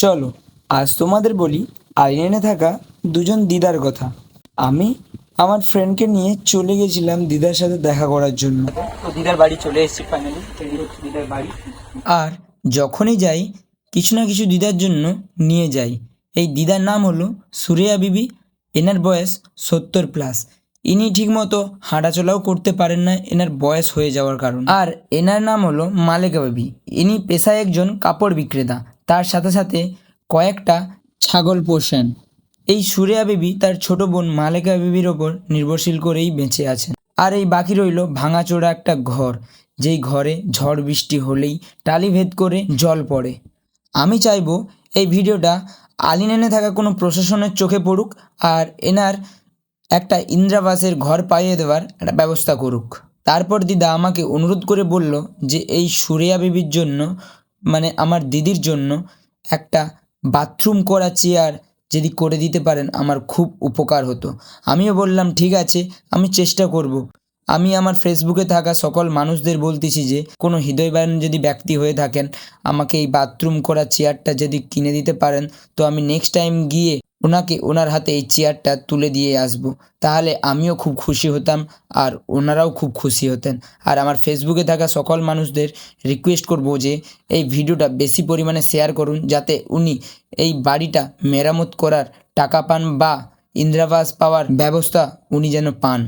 চলো আজ তোমাদের বলি আইল্যান্ডে থাকা দুজন দিদার কথা। আমি আমার ফ্রেন্ডকে নিয়ে চলে গেছিলাম দিদার সাথে দেখা করার জন্য। তো দিদার বাড়ি চলে এসেছি ফাইনালি দিদার বাড়ি। আর যখনই যাই কিছু না কিছু দিদার জন্য নিয়ে যাই। এই দিদার নাম হলো সুরিয়া বিবি এনার বয়স সত্তর প্লাস ইনি ঠিকমতো হাঁটাচলাও করতে পারেন না এনার বয়স হয়ে যাওয়ার কারণ। আর এনার নাম হলো মালেকা বিবি। ইনি পেশায় একজন কাপড় বিক্রেতা। তার সাথে সাথে কয়েকটা ছাগল পোষেন। এই সুরিয়া বিবি তার ছোট বোন মালেকা বিবির ওপর নির্ভরশীল করেই বেঁচে আছেন। আর এই বাকি রইল ভাঙাচোরা একটা ঘর, যেই ঘরে ঝড় বৃষ্টি হলেই টালি ভেদ করে জল পড়ে। আমি চাইব এই ভিডিওটা আলিনেনে থাকা কোনো প্রশাসনের চোখে পড়ুক আর এনার একটা ইন্দ্রাবাসের ঘর পাইয়ে দেওয়ার একটা ব্যবস্থা করুক। তারপর দিদা আমাকে অনুরোধ করে বলল যে এই সুরিয়া বিবির জন্য মানে আমার দিদির জন্য একটা বাথরুম করা চেয়ার যদি করে দিতে পারেন, আমার খুব উপকার হতো আমিও বললাম, ঠিক আছে, আমি চেষ্টা করব। আমি আমার ফেসবুকে থাকা সকল মানুষদের বলতেছি যে, কোনো হৃদয়বান যদি ব্যক্তি হয়ে থাকেন, আমাকে এই বাথরুম করা চেয়ারটা যদি কিনে দিতে পারেন, তো আমি নেক্সট টাইম গিয়ে ওনাকে ওনার হাতে এই চেয়ারটা তুলে দিয়ে আসব। তাহলে আমিও খুব খুশি হতাম আর ওনারাও খুব খুশি হতেন আর আমার ফেসবুকে থাকা সকল মানুষদের রিকোয়েস্ট করব যে, এই ভিডিওটা বেশি পরিমাণে শেয়ার করুন, যাতে উনি এই বাড়িটা মেরামত করার টাকা পান বা ইন্দিরাবাস পাওয়ার ব্যবস্থা উনি যেন পান